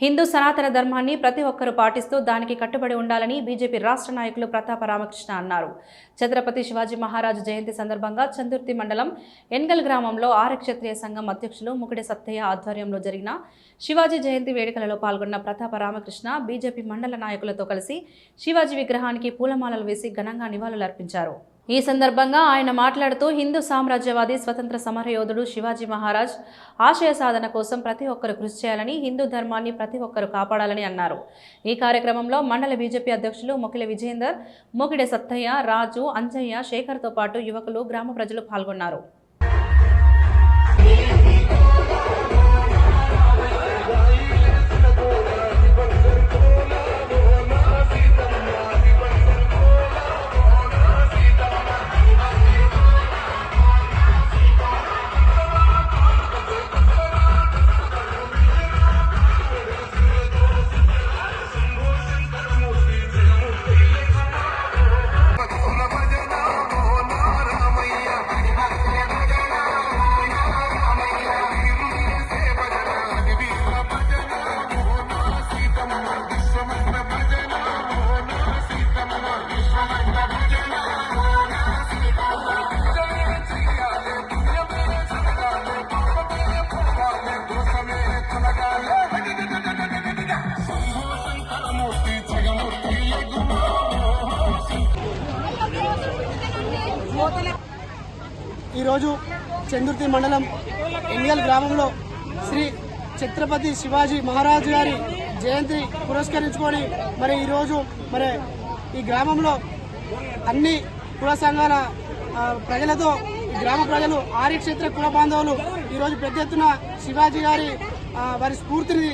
హిందూ సనాతన ధర్మాన్ని ప్రతి ఒక్కరూ పాటిస్తూ దానికి కట్టుబడి ఉండాలని బీజేపీ రాష్ట్ర నాయకులు ప్రతాప రామకృష్ణ అన్నారు. ఛత్రపతి శివాజీ మహారాజు జయంతి సందర్భంగా చందుర్తి మండలం ఎన్గల్ గ్రామంలో ఆర్య సంఘం అధ్యక్షులు ముకుడి సత్తయ్య ఆధ్వర్యంలో జరిగిన శివాజీ జయంతి వేడుకలలో పాల్గొన్న ప్రతాప రామకృష్ణ బీజేపీ మండల నాయకులతో కలిసి శివాజీ విగ్రహానికి పూలమాలలు వేసి ఘనంగా నివాళులర్పించారు. ఈ సందర్భంగా ఆయన మాట్లాడుతూ హిందూ సామ్రాజ్యవాది స్వతంత్ర సమరయోధుడు శివాజీ మహారాజ్ ఆశయ సాధన కోసం ప్రతి ఒక్కరు కృషి చేయాలని హిందూ ధర్మాన్ని ప్రతి ఒక్కరు కాపాడాలని అన్నారు. ఈ కార్యక్రమంలో మండల బీజేపీ అధ్యక్షులు మొకిల విజేందర్ మొకిడె సత్తయ్య రాజు అంజయ్య శేఖర్తో పాటు యువకులు గ్రామ ప్రజలు పాల్గొన్నారు. ఈరోజు చందుర్తి మండలం ఎంగల్ గ్రామంలో శ్రీ ఛత్రపతి శివాజీ మహారాజు గారి జయంతి పురస్కరించుకొని మరి ఈరోజు మరి ఈ గ్రామంలో అన్ని కుల సంఘాల ప్రజలతో ఈ గ్రామ ప్రజలు ఆర్యక్షేత్ర కుల బాంధవులు ఈరోజు పెద్ద ఎత్తున శివాజీ గారి వారి స్ఫూర్తిని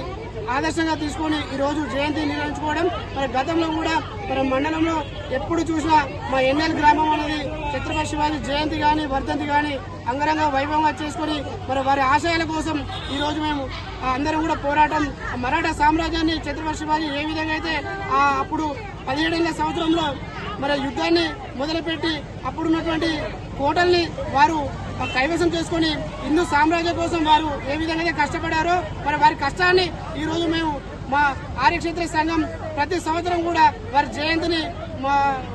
ఆదర్శంగా తీసుకొని ఈరోజు జయంతి నిర్వహించుకోవడం మరి గతంలో కూడా మరి మండలంలో ఎప్పుడు చూసినా మా ఎన్ఎల్ గ్రామం అనేది ఛత్రపతి శివాజీ జయంతి కానీ వర్ధంతి కానీ అంగరంగ వైభవంగా చేసుకొని మరి వారి ఆశయాల కోసం ఈరోజు మేము ఆ, అందరం కూడా పోరాటం ఆ మరాఠా సామ్రాజ్యాన్ని ఛత్రపతి శివాజీ ఏ విధంగా అయితే అప్పుడు పదిహేడేళ్ళ సంవత్సరంలో మరి యుద్ధాన్ని మొదలుపెట్టి అప్పుడున్నటువంటి కోటల్ని వారు కైవసం చేసుకొని హిందూ సామ్రాజ్యం కోసం వారు ఏ విధంగా కష్టపడారో మరి వారి కష్టాన్ని ఈ రోజు మేము మా ఆర్యక్షేత్ర సంఘం ప్రతి సంవత్సరం కూడా వారి జయంతిని మా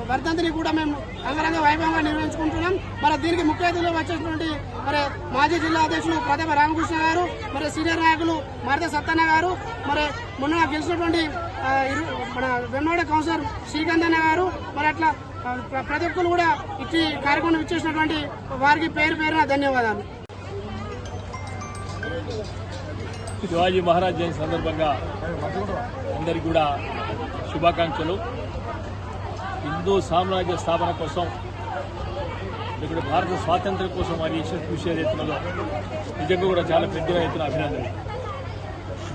వర్ధంతిని కూడా మేము అంగరంగ వైభవంగా నిర్వహించుకుంటున్నాం. మరి దీనికి ముఖ్య అతిథులు వచ్చేటువంటి మరి మాజీ జిల్లా అధ్యక్షులు ప్రతాప రామకృష్ణ గారు మరి సీనియర్ నాయకులు మరద సత్తన్న గారు మరి మొన్న గెలిచినటువంటి మన వెన్నోడ కౌన్సిలర్ శ్రీకాంతన్న గారు మరి అట్లా ప్రతి ఒక్కరు కూడా ఇచ్చి కార్యక్రమం ఇచ్చేసినటువంటి వారికి పేరు పేరున ధన్యవాదాలు. శివాజీ మహారాజ్ జయంతి సందర్భంగా అందరికీ కూడా శుభాకాంక్షలు. హిందూ సామ్రాజ్య స్థాపన కోసం ఇక్కడ భారత స్వాతంత్ర్యం కోసం వారి చేసిన కృషి ఏదైతున్నదో నిజంగా కూడా చాలా పెద్దగా ఎత్తున అభినందనలు.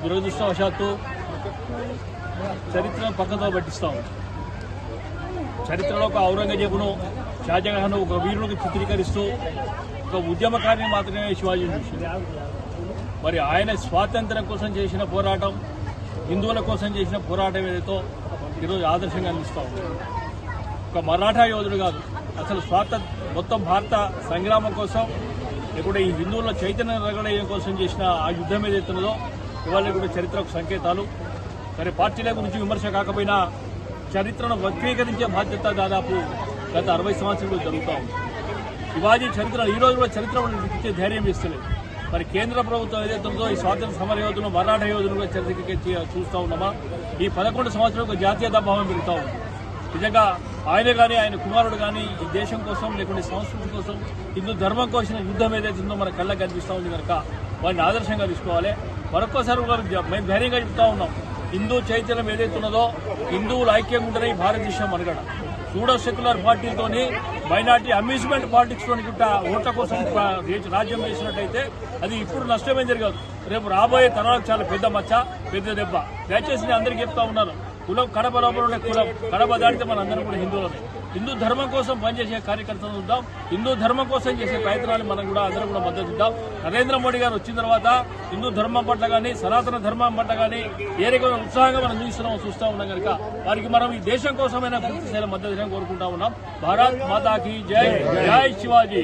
దురదృష్టవశాత్తు చరిత్రను పక్కతో పట్టిస్తాం. చరిత్రలో ఒక ఔరంగజేబును షాజహాను ఒక వీరునికి చిత్రీకరిస్తూ ఒక ఉద్యమకారిని మాత్రమే శివాజీ చూసింది. మరి ఆయన స్వాతంత్ర్యం కోసం చేసిన పోరాటం హిందువుల కోసం చేసిన పోరాటం ఏదైతే ఈరోజు ఆదర్శంగా అందిస్తూ ఒక మరాఠా యోధుడు కాదు అసలు స్వాతంత్ర మొత్తం భారత సంగ్రామం కోసం ఇప్పుడు ఈ హిందువుల చైతన్యం రగడేయడం కోసం చేసిన ఆ యుద్ధం ఏదైతున్నదో ఇవాళ కూడా చరిత్రకు సంకేతాలు. సరే పార్టీల గురించి విమర్శ కాకపోయినా చరిత్రను వక్రీకరించే బాధ్యత దాదాపు గత అరవై సంవత్సరాలు జరుగుతూ ఉంది. శివాజీ చరిత్ర ఈ రోజు కూడా చరిత్ర ఇచ్చే ధైర్యం ఇస్తలేదు మరి కేంద్ర ప్రభుత్వం ఏదైతే ఉందో ఈ స్వాతంత్ర సమర యోధులు మరాఠా యోధులు కూడా చరిత్ర చూస్తూ ఉన్నామా? ఈ పదకొండు సంవత్సరాలకు జాతీయత భావం పెరుగుతూ ఉంది. నిజంగా ఆయన కానీ ఆయన కుమారుడు కానీ ఈ దేశం కోసం లేకుంటే సంస్కృతి కోసం హిందూ ధర్మం కోసం యుద్ధం ఏదైతే ఉందో మన కళ్ళకి కనిపిస్తూ ఉంది కనుక వారిని ఆదర్శంగా తీసుకోవాలి. మరొక్కసారి మేము ధైర్యంగా చెప్తా ఉన్నాం. హిందూ చైతన్యం ఏదైతే ఉన్నదో హిందువులు ఐక్యంగా ఉంటేనే ఈ భారతదేశం అనగడ సూడో సెక్యులర్ పార్టీలతోని మైనార్టీ అమ్యూజ్మెంట్ పాలిటిక్స్ తోని గుట్ట ఓట్ల కోసం రాజ్యం చేసినట్టయితే అది ఇప్పుడు నష్టమేం జరగదు. రేపు రాబోయే తరాలకు చాలా పెద్ద మచ్చ పెద్ద దెబ్బ. దయచేసి నేను అందరికీ చెప్తా ఉన్నాను. కులం కడప లోపల ఉండే కులం కడప దాటితే మన అందరం కూడా హిందువులమే. హిందూ ధర్మం కోసం పనిచేసే కార్యకర్తలు చూద్దాం హిందూ ధర్మం కోసం చేసే ప్రయత్నాలు మనం కూడా అందరం కూడా మద్దతు ఇద్దాం. నరేంద్ర మోడీ గారు వచ్చిన తర్వాత హిందూ ధర్మం పట్ల కానీ సనాతన ధర్మం పట్ల కానీ ఏ రకమైన ఉత్సాహంగా మనం చూస్తున్నాం చూస్తూ ఉన్నాం కనుక వారికి మనం ఈ దేశం కోసమైనా పూర్తి స్థాయిలో మద్దతు కోరుకుంటా ఉన్నాం. భారత్ మాతాకి జై. జై శివాజీ.